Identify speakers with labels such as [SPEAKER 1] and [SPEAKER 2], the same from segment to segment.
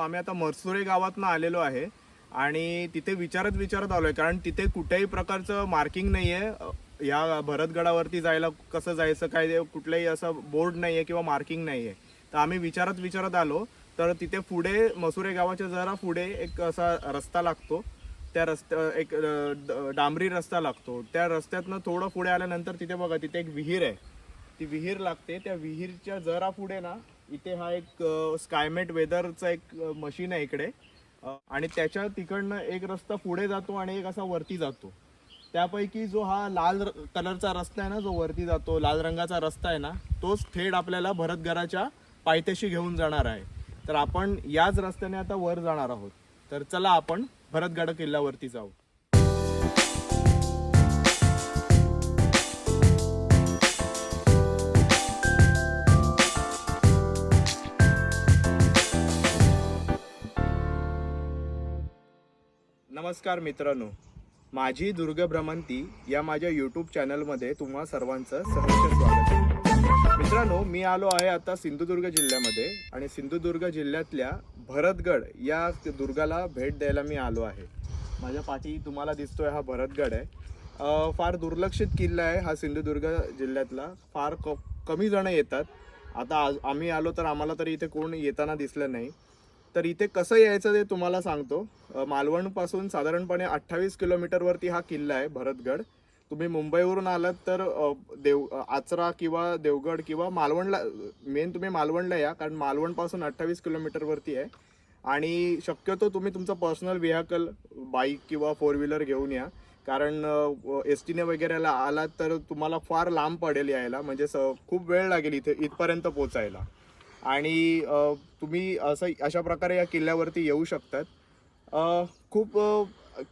[SPEAKER 1] आम्ही आता मरसुरे गावातनं आलेलो आहे आणि तिथे विचारत विचारत आलोय कारण तिथे कुठेही प्रकारचं मार्किंग नाहीये. आहे या भरतगडावरती जायला कसं जायचं काय कुठलंही असं बोर्ड नाहीये किंवा मार्किंग नाहीये. तर आम्ही विचारत विचारत आलो तर तिथे पुढे मसुरे गावाच्या जरा पुढे एक असा रस्ता लागतो. त्या रस्त्या एक डांबरी रस्ता लागतो. त्या रस्त्यातनं थोडं पुढे आल्यानंतर तिथे बघा तिथे एक विहीर आहे. ती विहीर लागते. त्या विहीरच्या जरा पुढे ना इथे हा एक स्कायमेट वेदरचा एक मशीन आहे इकडे. आणि त्याच्या तिकडनं एक रस्ता पुढे जातो आणि एक असा वरती जातो. त्यापैकी जो हा लाल र- कलरचा रस्ता आहे ना जो वरती जातो लाल रंगाचा रस्ता आहे ना तोच थेट आपल्याला भरतगडाच्या पायथ्याशी घेऊन जाणार आहे. तर आपण याच रस्त्याने आता वर जाणार आहोत. तर चला आपण भरतगड किल्ल्यावरती जाऊ. नमस्कार मित्रांनो. माझी दुर्ग भ्रमंती या माझ्या यूट्यूब चॅनलमध्ये तुम्हा सर्वांचं सहर्ष स्वागत आहे. मित्रांनो मी आलो आहे आता सिंधुदुर्ग जिल्ह्यामध्ये आणि सिंधुदुर्ग जिल्ह्यातल्या भरतगड या दुर्गाला भेट द्यायला मी आलो आहे. माझ्या पाठी तुम्हाला दिसतोय हा भरतगड आहे. फार दुर्लक्षित किल्ला आहे हा सिंधुदुर्ग जिल्ह्यातला. फार क कमी जण येतात. आता आज आम्ही आलो तर आम्हाला तरी इथे कोण येताना दिसलं नाही. तर इथे कसं यायचं ते तुम्हाला सांगतो. मालवणपासून साधारणपणे अठ्ठावीस किलोमीटरवरती हा किल्ला आहे भरतगड. तुम्ही मुंबईवरून आलात तर देव आचरा किंवा देवगड किंवा मालवणला मेन तुम्ही मालवणला या कारण मालवणपासून अठ्ठावीस किलोमीटरवरती आहे. आणि शक्यतो तुम्ही तुमचं पर्सनल व्हेकल बाईक किंवा फोर व्हीलर घेऊन या. कारण एस टीने वगैरेला आलात तर तुम्हाला फार लांब पडेल यायला. म्हणजे स खूप वेळ लागेल इथे इथपर्यंत पोचायला. आणि तुम्ही असं अशा प्रकारे या किल्ल्यावरती येऊ शकतात. खूप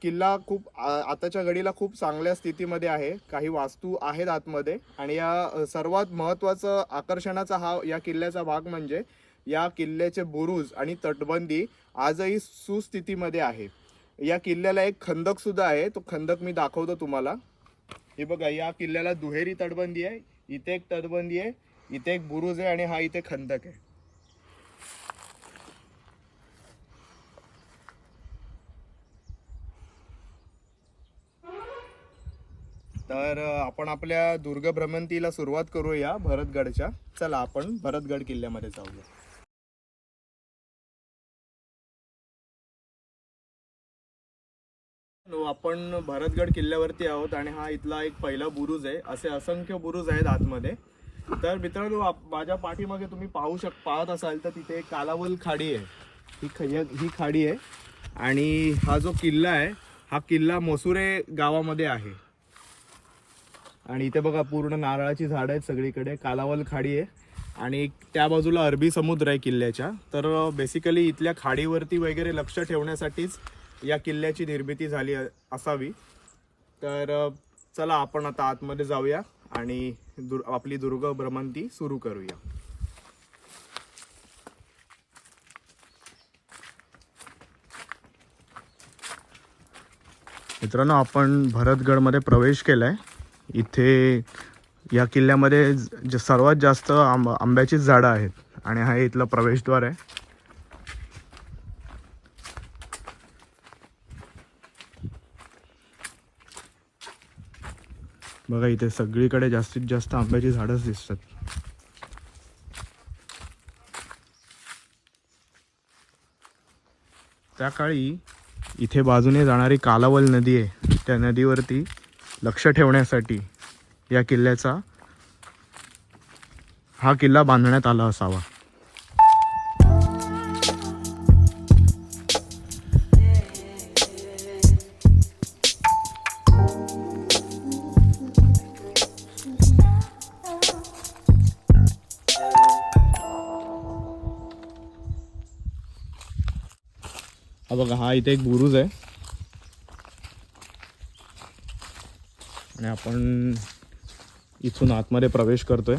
[SPEAKER 1] किल्ला खूप आ- आताच्या घडीला खूप चांगल्या स्थितीमध्ये आहे. काही वास्तू आहेत आतमध्ये. आणि या सर्वात महत्त्वाचं आकर्षणाचा हा या किल्ल्याचा भाग म्हणजे या किल्ल्याचे बुरुज आणि तटबंदी आजही सुस्थितीमध्ये आहे. या किल्ल्याला एक खंदक सुद्धा आहे. तो खंदक मी दाखवतो तुम्हाला. हे बघा या किल्ल्याला दुहेरी तटबंदी आहे. इथे एक तटबंदी आहे. इथे एक बुरुज आहे आणि हा इथे खंदक आहे. तर आपण आपल्या दुर्ग भ्रमंतीला सुरुवात करूया भरतगडच्या. चला आपण भरतगड किल्ल्यामध्ये जाऊया. आपण भरतगड किल्ल्यावरती आहोत आणि हा इथला एक पहिला बुरुज आहे. असे असंख्य बुरुज आहेत आतमध्ये. तर मित्रांनो माझ्या पाठीमागे तुम्ही पाहू शक पाहत असाल तर तिथे एक कालावल खाडी आहे. ही खय ही खाडी आहे. आणि हा जो किल्ला आहे हा किल्ला मसुरे गावामध्ये आहे. आणि इथे बघा पूर्ण नारळाची झाडं आहेत सगळीकडे. कालावल खाडी आहे. आणि त्या बाजूला अरबी समुद्र आहे किल्ल्याच्या. तर बेसिकली इथल्या खाडीवरती वगैरे लक्ष ठेवण्यासाठीच या किल्ल्याची निर्मिती झाली असावी. तर चला आपण आता आतमध्ये जाऊया. आणि दुर आपली दुर्ग भ्रमंती सुरू करूया. मित्रांनो आपण भरतगडमध्ये प्रवेश केलाय. इथे या किल्ल्यामध्ये ज- सर्वात जास्त आंब आंब्याचीच झाडं आहेत आणि हा इथलं प्रवेशद्वार आहे. बघा इथे सगळीकडे जास्तीत जास्त आंब्याची झाडंच दिसतात. त्या काळी इथे बाजूने जाणारी कालावल नदी आहे. त्या नदीवरती लक्ष ठेवण्यासाठी या किल्ल्याचा हा किल्ला बांधण्यात आला असावा. हा इथे एक बुरुज आहे. आणि आपण इथून आतमध्ये प्रवेश करतोय.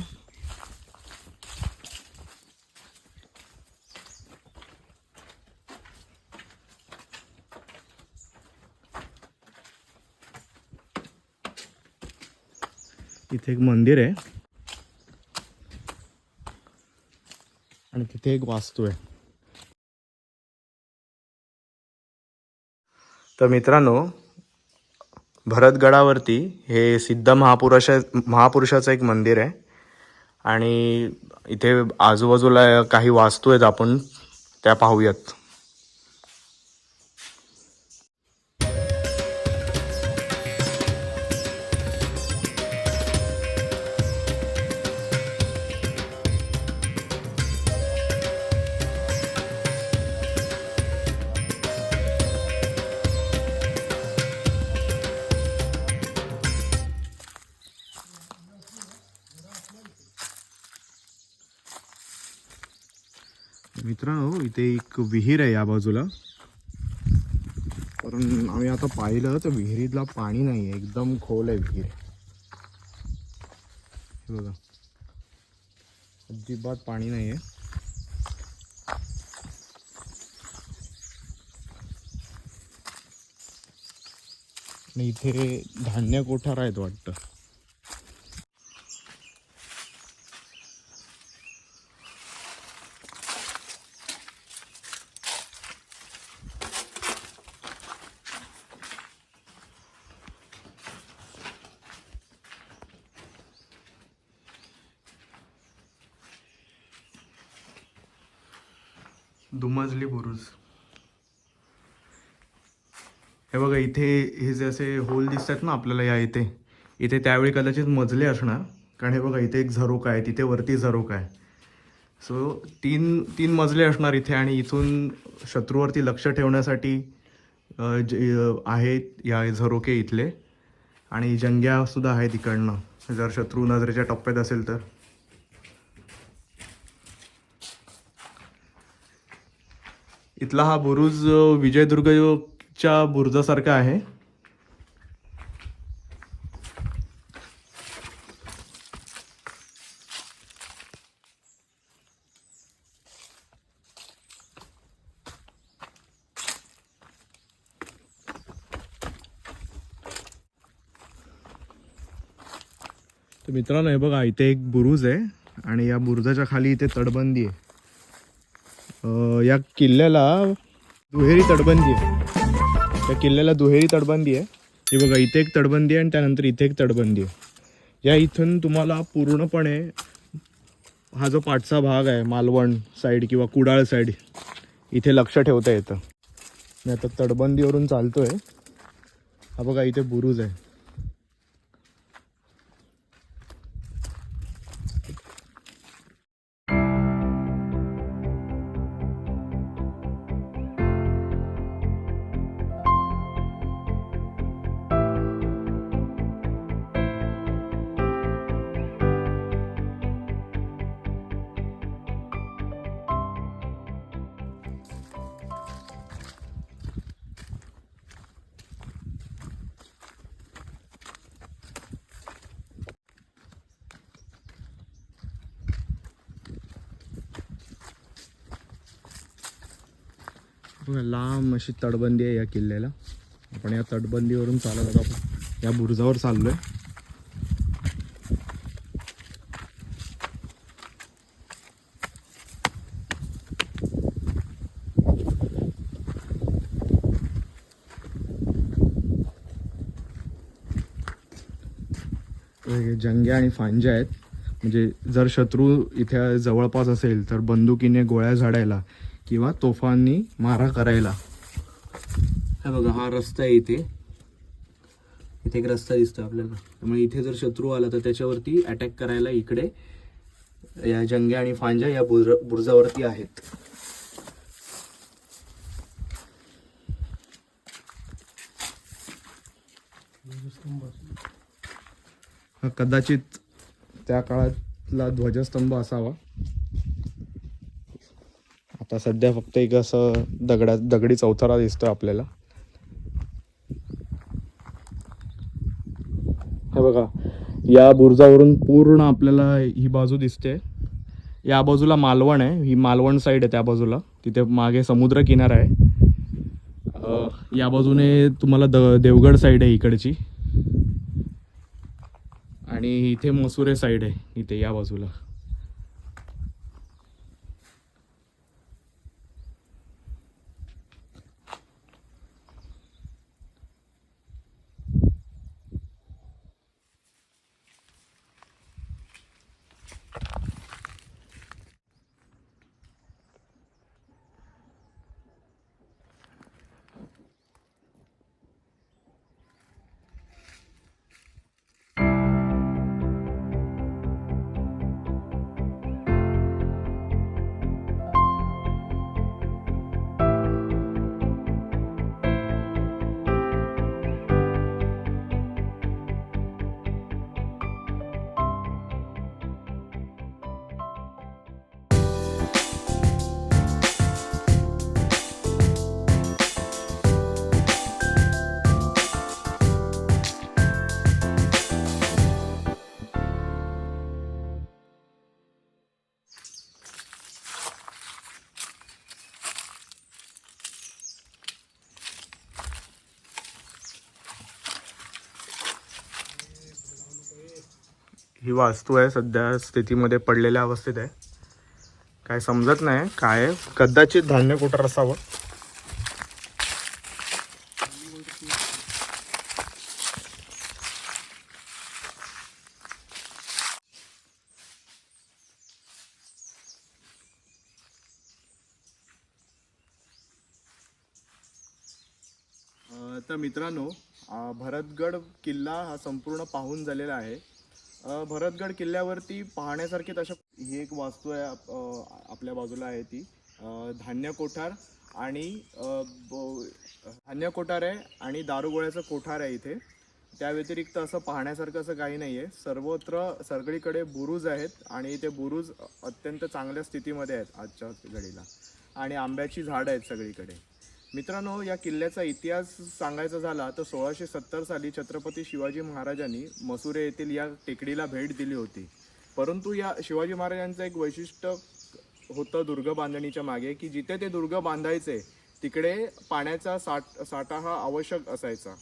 [SPEAKER 1] इथे एक मंदिर आहे. आणि तिथे एक वास्तू आहे. तर मित्रांनो भरतगडावरती हे सिद्ध महापुरुषा महापुरुषाचं एक मंदिर आहे. आणि इथे आजूबाजूला काही वास्तू आहेत आपण त्या पाहूयात. मित्रांनो हो, इथे एक विहीर आहे या बाजूला. कारण आम्ही आता पाहिलं तर विहिरीतला पाणी नाही आहे एकदम खोल आहे विहीर. हे बघा. अजिबात पाणी नाही आहे आणि इथे धान्य कोठार आहेत वाटतं दुमजली बुरुज हे बघा इथे हे जे असे होल दिसतात ना आपल्याला या इथे इथे त्यावेळी कदाचित मजले असणार. कारण हे बघा इथे एक झरोका आहे तिथे वरती झरोका आहे. सो तीन तीन मजले असणार इथे आणि इथून शत्रूवरती लक्ष ठेवण्यासाठी जे आहेत या झरोके इथले. आणि जंग्यासुद्धा आहेत इकडनं. जर शत्रू नजरेच्या टप्प्यात असेल तर. इथला हा बुरुज विजयदुर्ग च्या बुरुजासारखा आहे. तर मित्रांनो हे बघा इथे एक बुरुज आहे आणि या बुरुजाच्या खाली इथे तटबंदी आहे. या किल्ल्याला दुहेरी तटबंदी आहे. त्या किल्ल्याला दुहेरी तटबंदी आहे. हे बघा इथे एक तटबंदी आहे आणि त्यानंतर इथे एक तटबंदी आहे. या इथून तुम्हाला पूर्णपणे हा जो पाठचा भाग आहे मालवण साईड किंवा कुडाळ साईड इथे लक्ष ठेवता येतं. मी आता तटबंदीवरून आहे हा बघा इथे बुरुज आहे. लांब अशी तटबंदी आहे या किल्ल्याला. आपण या तटबंदीवरून चालत आता आपण. या बुरुजावर चाललोय. आहे जंग्या आणि फांज्या आहेत म्हणजे जर शत्रू इथे जवळपास असेल तर बंदुकीने गोळ्या झाडायला किंवा तोफांनी मारा करायला. हा बघा हा रस्ता आहे इथे. इथे एक रस्ता दिसतो आपल्याला. त्यामुळे इथे जर शत्रू आला तर त्याच्यावरती अटॅक करायला इकडे या जंग्या आणि फांज्या या बुर बुर्जावरती आहेत. हा कदाचित त्या काळातला ध्वजस्तंभ असावा. आता सध्या फक्त एक असं दगडा दगडी चौथरा दिसतोय आपल्याला. हे बघा या बुरजावरून पूर्ण आपल्याला ही बाजू दिसते. या बाजूला मालवण आहे. ही मालवण साईड आहे त्या बाजूला. तिथे मागे समुद्र किनारा आहे या बाजूने तुम्हाला द देवगड साईड आहे इकडची. आणि इथे मसुरे साईड आहे इथे या बाजूला. ही वास्तू आहे सध्या स्थितीमध्ये पडलेल्या अवस्थेत आहे. काय समजत नाही काय कदाचित धान्य कुठं असावं? तर मित्रांनो भरतगड किल्ला हा संपूर्ण पाहून झालेला आहे. भरतगड किल्ल्यावरती पाहण्यासारखी तशा ही एक वास्तू आहे आप- आपल्या बाजूला आहे ती. धान्य कोठार आणि धान्य कोठार आहे आणि दारुगोळ्याचं कोठार आहे इथे. त्या व्यतिरिक्त असं पाहण्यासारखं असं काही नाही आहे सर्वत्र सगळीकडे बुरुज आहेत आणि ते बुरुज अत्यंत चांगल्या स्थितीमध्ये आहेत आजच्या घडीला. आणि आंब्याची झाडं आहेत सगळीकडे. मित्रांनो या किल्ल्याचा इतिहास सांगायचा झाला तर सोळाशे सत्तर साली छत्रपती शिवाजी महाराजांनी मसुरे येथील या टेकडीला भेट दिली होती. परंतु या शिवाजी महाराजांचं एक वैशिष्ट्य होतं दुर्ग बांधणीच्या मागे की जिथे ते दुर्ग बांधायचे तिकडे पाण्याचा साठ साठा हा आवश्यक असायचा.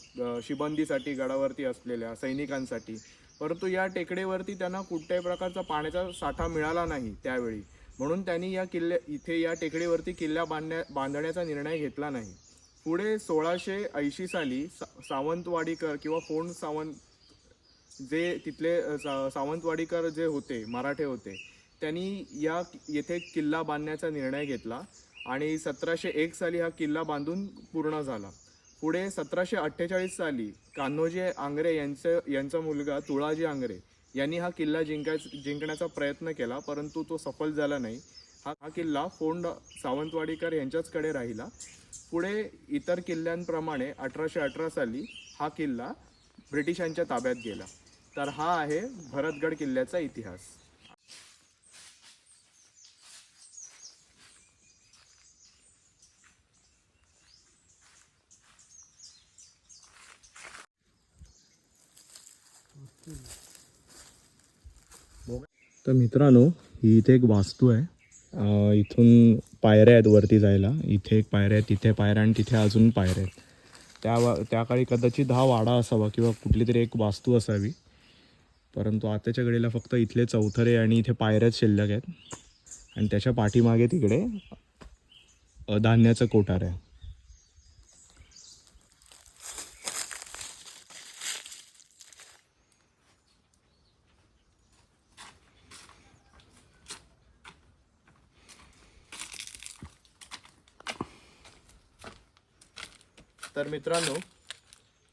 [SPEAKER 1] शिबंदीसाठी गडावरती असलेल्या सैनिकांसाठी. परंतु या टेकडेवरती त्यांना कुठल्याही प्रकारचा पाण्याचा साठा मिळाला नाही त्यावेळी. म्हणून त्यांनी या किल्ल्या इथे या टेकडीवरती किल्ला बांधण्या बांधण्याचा निर्णय घेतला नाही. पुढे सोळाशे ऐंशी साली सा सावंतवाडीकर किंवा फोंड सावंत जे तिथले सा सावंतवाडीकर जे होते मराठे होते त्यांनी या येथे किल्ला बांधण्याचा निर्णय घेतला आणि सतराशे एक साली हा किल्ला बांधून पूर्ण झाला. पुढे सतराशे अठ्ठेचाळीस साली कान्होजी आंग्रे यांचं यांचा मुलगा तुळाजी आंग्रे यांनी हा किल्ला जिंकाय जिंकण्याचा प्रयत्न केला परंतु तो सफल झाला नाही. हा हा किल्ला फोंड सावंतवाडीकर यांच्याचकडे राहिला. पुढे इतर किल्ल्यांप्रमाणे अठराशे अठरा साली हा किल्ला ब्रिटिशांच्या ताब्यात गेला. तर हा आहे भरतगड किल्ल्याचा इतिहास. तर मित्रांनो ही इथे एक वास्तू आहे. इथून पायऱ्या आहेत वरती जायला. इथे एक पायऱ्या आहेत तिथे पायऱ्या आणि तिथे अजून पायऱ्या आहेत. त्या वा त्या काळी कदाचित हा वाडा असावा किंवा कुठली तरी एक वास्तू असावी. परंतु आताच्या घडीला फक्त इथले चौथरे आणि इथे पायऱ्याच शिल्लक आहेत. आणि त्याच्या पाठीमागे तिकडे धान्याचं कोठार आहे. तर मित्रांनो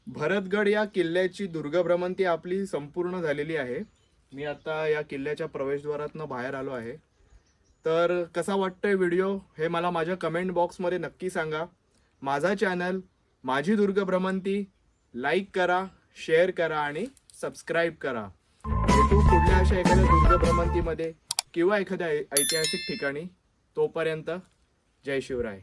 [SPEAKER 1] भरतगड या किल्ल्याची दुर्गभ्रमंती आपली संपूर्ण झालेली आहे. मी आता या किल्ल्याच्या प्रवेशद्वारातनं बाहेर आलो आहे. तर कसा वाटतोय व्हिडिओ हे मला माझ्या कमेंट बॉक्समध्ये नक्की सांगा. माझा चॅनल माझी दुर्गभ्रमंती लाईक करा शेअर करा आणि सबस्क्राईब करा. भेटू पुढल्या अशा एखाद्या दुर्गभ्रमंतीमध्ये किंवा एखाद्या ऐ- ऐतिहासिक ठिकाणी तोपर्यंत जय शिवराय.